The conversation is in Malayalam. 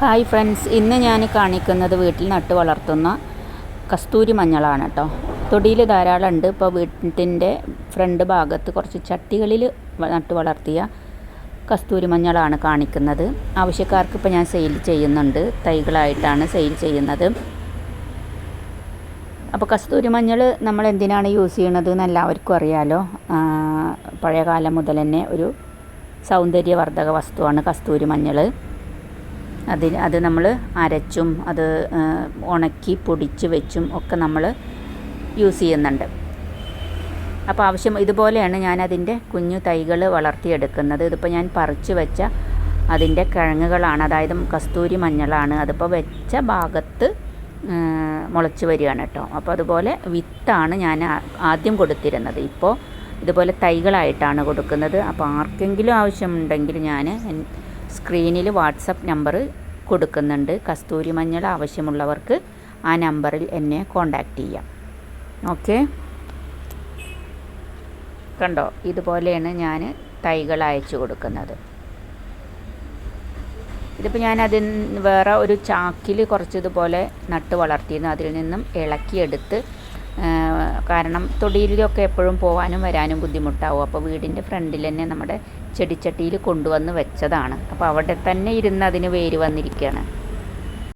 ഹായ് ഫ്രണ്ട്സ് ഇന്ന് ഞാൻ കാണിക്കുന്നത് വീട്ടിൽ നട്ട് വളർത്തുന്ന കസ്തൂരി മഞ്ഞളാണ് കേട്ടോ. തൊടിയിൽ ധാരാളം ഉണ്ട്. ഇപ്പോൾ വീട്ടിന്റെ ഫ്രണ്ട് ഭാഗത്ത് കുറച്ച് ചട്ടികളിൽ നട്ട് വളർത്തിയ കസ്തൂരി മഞ്ഞളാണ് കാണിക്കുന്നത്. ആവശ്യക്കാർക്ക് ഇപ്പോൾ ഞാൻ സെയിൽ ചെയ്യുന്നുണ്ട്. തൈകളായിട്ടാണ് സെയിൽ ചെയ്യുന്നത്. അപ്പോൾ കസ്തൂരി മഞ്ഞൾ നമ്മൾ എന്തിനാണ് യൂസ് ചെയ്യണത് എന്ന് എല്ലാവർക്കും അറിയാലോ. പഴയകാലം പഴയ കാലം മുതൽ തന്നെ ഒരു സൗന്ദര്യവർദ്ധക വസ്തുവാണ് കസ്തൂരി മഞ്ഞൾ അതിന് അത് നമ്മൾ അരച്ചും അത് ഉണക്കി പൊടിച്ച് വെച്ചും ഒക്കെ നമ്മൾ യൂസ് ചെയ്യുന്നുണ്ട്. അപ്പോൾ ആവശ്യം ഇതുപോലെയാണ് ഞാൻ അതിന്റെ കുഞ്ഞു തൈകൾ വളർത്തിയെടുക്കുന്നത്. ഇതിപ്പോൾ ഞാൻ പറിച്ചു വെച്ച അതിന്റെ കിഴങ്ങുകളാണ് അതായത് കസ്തൂരി മഞ്ഞളാണ്. അതിപ്പോൾ വെച്ച ഭാഗത്ത് മുളച്ച് വരികയാണ് കേട്ടോ. അപ്പോൾ അതുപോലെ വിത്താണ് ഞാൻ ആദ്യം കൊടുത്തിരുന്നത്. ഇപ്പോൾ ഇതുപോലെ തൈകളായിട്ടാണ് കൊടുക്കുന്നത്. അപ്പോൾ ആർക്കെങ്കിലും ആവശ്യമുണ്ടെങ്കിൽ ഞാൻ സ്ക്രീനിൽ വാട്സപ്പ് നമ്പർ കൊടുക്കുന്നുണ്ട്. കസ്തൂരി മഞ്ഞൾ ആവശ്യമുള്ളവർക്ക് ആ നമ്പറിൽ എന്നെ കോണ്ടാക്റ്റ് ചെയ്യാം. ഓക്കെ? കണ്ടോ? ഇതുപോലെയാണ് ഞാൻ തൈകൾ അയച്ചു കൊടുക്കുന്നത്. ഇതിപ്പോൾ ഞാൻ അതിൽ വേറെ ഒരു ചാക്കിൽ കുറച്ച് ഇതുപോലെ നട്ട് വളർത്തിയിരുന്നു. അതിൽ നിന്നും ഇളക്കിയെടുത്ത് കാരണം തൊടിയിലൊക്കെ എപ്പോഴും പോകാനും വരാനും ബുദ്ധിമുട്ടാവും. അപ്പോൾ വീടിന്റെ ഫ്രണ്ടിൽ തന്നെ നമ്മുടെ ചെടിച്ചട്ടിയിൽ കൊണ്ടുവന്ന് വെച്ചതാണ്. അപ്പോൾ അവിടെ തന്നെ ഇരുന്ന് അതിന് വേര് വന്നിരിക്കുകയാണ്.